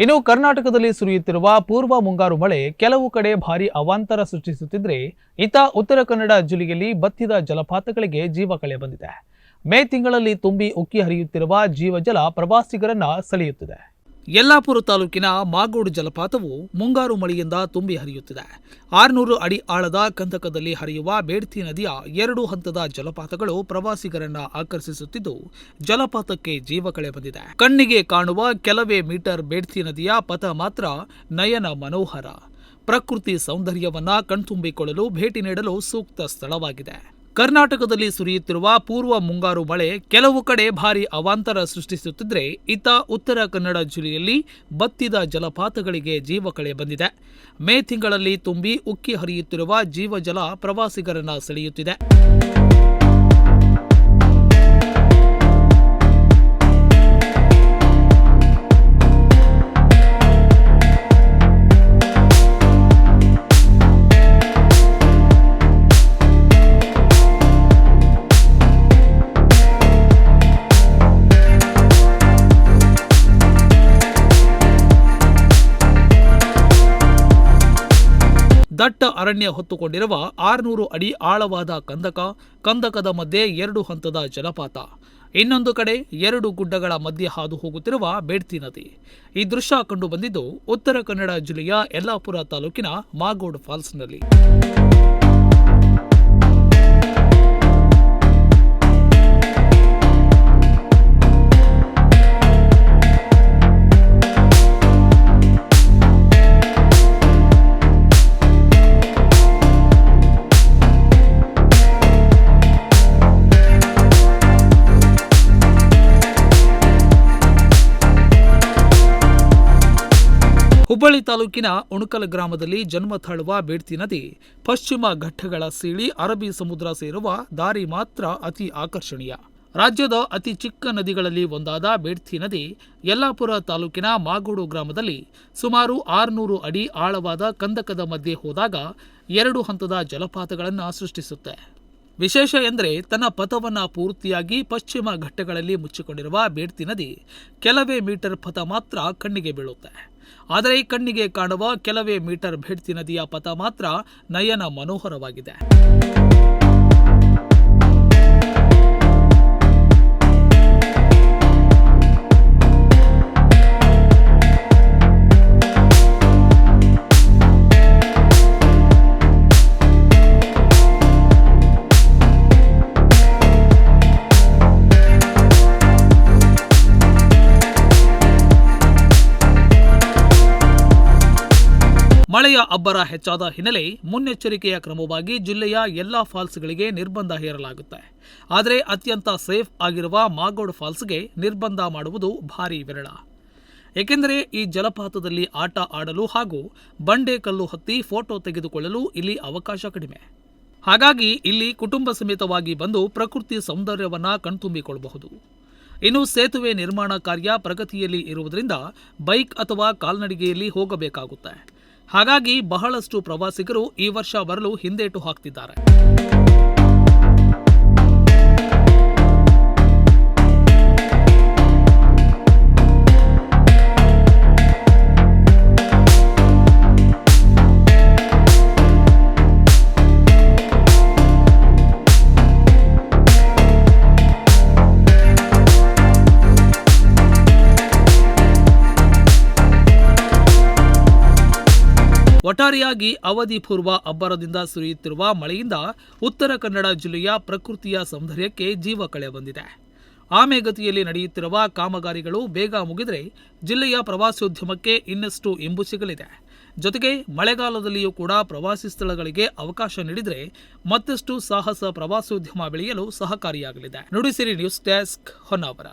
ಇನ್ನು ಕರ್ನಾಟಕದಲ್ಲಿ ಸುರಿಯುತ್ತಿರುವ ಪೂರ್ವ ಮುಂಗಾರು ಮಳೆ ಕೆಲವು ಕಡೆ ಭಾರಿ ಅವಾಂತರ ಸೃಷ್ಟಿಸುತ್ತಿದ್ರೆ ಇತ ಉತ್ತರ ಕನ್ನಡ ಜಿಲ್ಲೆಯಲ್ಲಿ ಬತ್ತಿದ ಜಲಪಾತಗಳಿಗೆ ಜೀವ ಕಳೆ ಬಂದಿದೆ. ಮೇ ತಿಂಗಳಲ್ಲಿ ತುಂಬಿ ಉಕ್ಕಿ ಹರಿಯುತ್ತಿರುವ ಜೀವಜಲ ಪ್ರವಾಸಿಗರನ್ನ ಸೆಳೆಯುತ್ತಿದೆ. ಯಲ್ಲಾಪುರ ತಾಲೂಕಿನ ಮಾಗೋಡು ಜಲಪಾತವು ಮುಂಗಾರು ಮಳೆಯಿಂದ ತುಂಬಿ ಹರಿಯುತ್ತಿದೆ. ಆರುನೂರು ಅಡಿ ಆಳದ ಕಂದಕದಲ್ಲಿ ಹರಿಯುವ ಬೇಡ್ತಿ ನದಿಯ ಎರಡು ಹಂತದ ಜಲಪಾತಗಳು ಪ್ರವಾಸಿಗರನ್ನ ಆಕರ್ಷಿಸುತ್ತಿದ್ದು, ಜಲಪಾತಕ್ಕೆ ಜೀವ ಕಳೆ ಬಂದಿದೆ. ಕಣ್ಣಿಗೆ ಕಾಣುವ ಕೆಲವೇ ಮೀಟರ್ ಬೇಡ್ತಿ ನದಿಯ ಪಥ ಮಾತ್ರ ನಯನ ಮನೋಹರ. ಪ್ರಕೃತಿ ಸೌಂದರ್ಯವನ್ನ ಕಣ್ತುಂಬಿಕೊಳ್ಳಲು ಭೇಟಿ ನೀಡಲು ಸೂಕ್ತ ಸ್ಥಳವಾಗಿದೆ. ಕರ್ನಾಟಕದಲ್ಲಿ ಸುರಿಯುತ್ತಿರುವ ಪೂರ್ವ ಮುಂಗಾರು ಮಳೆ ಕೆಲವು ಕಡೆ ಭಾರಿ ಅವಾಂತರ ಸೃಷ್ಟಿಸುತ್ತಿದ್ದರೆ ಇತ್ತ ಉತ್ತರ ಕನ್ನಡ ಜಿಲ್ಲೆಯಲ್ಲಿ ಬತ್ತಿದ ಜಲಪಾತಗಳಿಗೆ ಜೀವಕಳೆ ಬಂದಿದೆ. ಮೇ ತಿಂಗಳಲ್ಲಿ ತುಂಬಿ ಉಕ್ಕಿ ಹರಿಯುತ್ತಿರುವ ಜೀವಜಲ ಪ್ರವಾಸಿಗರನ್ನ ಸೆಳೆಯುತ್ತಿದೆ. ದಟ್ಟ ಅರಣ್ಯ ಹೊತ್ತುಕೊಂಡಿರುವ ಆರುನೂರು ಅಡಿ ಆಳವಾದ ಕಂದಕ, ಕಂದಕದ ಮಧ್ಯೆ ಎರಡು ಹಂತದ ಜಲಪಾತ. ಇನ್ನೊಂದು ಕಡೆ ಎರಡು ಗುಡ್ಡಗಳ ಮಧ್ಯೆ ಹಾದು ಹೋಗುತ್ತಿರುವ ಬೇಡ್ತಿ ನದಿ. ಈ ದೃಶ್ಯ ಕಂಡು ಬಂದಿದ್ದು ಉತ್ತರ ಕನ್ನಡ ಜಿಲ್ಲೆಯ ಯಲ್ಲಾಪುರ ತಾಲೂಕಿನ ಮಾಗೋಡ್ ಫಾಲ್ಸ್ನಲ್ಲಿ. ಹುಬ್ಬಳ್ಳಿ ತಾಲೂಕಿನ ಉಣಕಲ್ ಗ್ರಾಮದಲ್ಲಿ ಜನ್ಮ ತಾಳುವ ಬೇಡ್ತಿ ನದಿ, ಪಶ್ಚಿಮ ಘಟ್ಟಗಳ ಸೀಳಿ, ಅರಬ್ಬಿ ಸಮುದ್ರ ಸೇರುವ ದಾರಿ ಮಾತ್ರ ಅತಿ ಆಕರ್ಷಣೀಯ. ರಾಜ್ಯದ ಅತಿ ಚಿಕ್ಕ ನದಿಗಳಲ್ಲಿ ಒಂದಾದ ಬೇಡ್ತಿ ನದಿ, ಯಲ್ಲಾಪುರ ತಾಲೂಕಿನ ಮಾಗೋಡು ಗ್ರಾಮದಲ್ಲಿ ಸುಮಾರು ಆರುನೂರು ಅಡಿ ಆಳವಾದ ಕಂದಕದ ಮಧ್ಯೆ ಹೋದಾಗ ಎರಡು ಹಂತದ ಜಲಪಾತಗಳನ್ನು ಸೃಷ್ಟಿಸುತ್ತೆ. ವಿಶೇಷ ಎಂದರೆ ತನ್ನ ಪಥವನ್ನು ಪೂರ್ತಿಯಾಗಿ ಪಶ್ಚಿಮ ಘಟ್ಟಗಳಲ್ಲಿ ಮುಚ್ಚಿಕೊಂಡಿರುವ ಬೇಡ್ತಿ ನದಿ, ಕೆಲವೇ ಮೀಟರ್ ಪಥ ಮಾತ್ರ ಕಣ್ಣಿಗೆ ಬೀಳುತ್ತೆ. ಆದರೆ ಈ ಕಣ್ಣಿಗೆ ಕಾಣುವ ಕೆಲವೇ ಮೀಟರ್ ಭೇಟಿ ನದಿಯ ಪಥ ಮಾತ್ರ ನಯನ ಮನೋಹರವಾಗಿದೆ. ಮಳೆಯ ಅಬ್ಬರ ಹೆಚ್ಚಾದ ಹಿನ್ನೆಲೆ ಮುನ್ನೆಚ್ಚರಿಕೆಯ ಕ್ರಮವಾಗಿ ಜಿಲ್ಲೆಯ ಎಲ್ಲಾ ಫಾಲ್ಸ್ಗಳಿಗೆ ನಿರ್ಬಂಧ ಹೇರಲಾಗುತ್ತೆ. ಆದರೆ ಅತ್ಯಂತ ಸೇಫ್ ಆಗಿರುವ ಮಾಗೋಡ್ ಫಾಲ್ಸ್ಗೆ ನಿರ್ಬಂಧ ಮಾಡುವುದು ಭಾರಿ ವಿರಳ. ಏಕೆಂದರೆ ಈ ಜಲಪಾತದಲ್ಲಿ ಆಟ ಆಡಲು ಹಾಗೂ ಬಂಡೆ ಕಲ್ಲು ಹತ್ತಿ ಫೋಟೋ ತೆಗೆದುಕೊಳ್ಳಲು ಇಲ್ಲಿ ಅವಕಾಶ ಕಡಿಮೆ. ಹಾಗಾಗಿ ಇಲ್ಲಿ ಕುಟುಂಬ ಸಮೇತವಾಗಿ ಬಂದು ಪ್ರಕೃತಿ ಸೌಂದರ್ಯವನ್ನು ಕಣ್ತುಂಬಿಕೊಳ್ಳಬಹುದು. ಇನ್ನು ಸೇತುವೆ ನಿರ್ಮಾಣ ಕಾರ್ಯ ಪ್ರಗತಿಯಲ್ಲಿ ಇರುವುದರಿಂದ ಬೈಕ್ ಅಥವಾ ಕಾಲ್ನಡಿಗೆಯಲ್ಲಿ ಹೋಗಬೇಕಾಗುತ್ತೆ. ಹಾಗಾಗಿ ಬಹಳಷ್ಟು ಪ್ರವಾಸಿಗರು ಈ ವರ್ಷ ಬರಲು ಹಿಂದೇಟು ಹಾಕ್ತಿದ್ದಾರೆ. ಒಟ್ಟಾರೆಯಾಗಿ ಅವಧಿ ಪೂರ್ವ ಅಬ್ಬರದಿಂದ ಸುರಿಯುತ್ತಿರುವ ಮಳೆಯಿಂದ ಉತ್ತರ ಕನ್ನಡ ಜಿಲ್ಲೆಯ ಪ್ರಕೃತಿಯ ಸೌಂದರ್ಯಕ್ಕೆ ಜೀವ ಕಳೆ ಬಂದಿದೆ. ಆಮೆಗತಿಯಲ್ಲಿ ನಡೆಯುತ್ತಿರುವ ಕಾಮಗಾರಿಗಳು ಬೇಗ ಮುಗಿದರೆ ಜಿಲ್ಲೆಯ ಪ್ರವಾಸೋದ್ಯಮಕ್ಕೆ ಇನ್ನಷ್ಟು ಇಂಬು ಸಿಗಲಿದೆ ಜೊತೆಗೆ ಮಳೆಗಾಲದಲ್ಲಿಯೂ ಕೂಡ ಪ್ರವಾಸಿ ಸ್ಥಳಗಳಿಗೆ ಅವಕಾಶ ನೀಡಿದರೆ ಮತ್ತಷ್ಟು ಸಾಹಸ ಪ್ರವಾಸೋದ್ಯಮ ಬೆಳೆಯಲು ಸಹಕಾರಿಯಾಗಲಿದೆ. Nudisiri news desk Honnavar.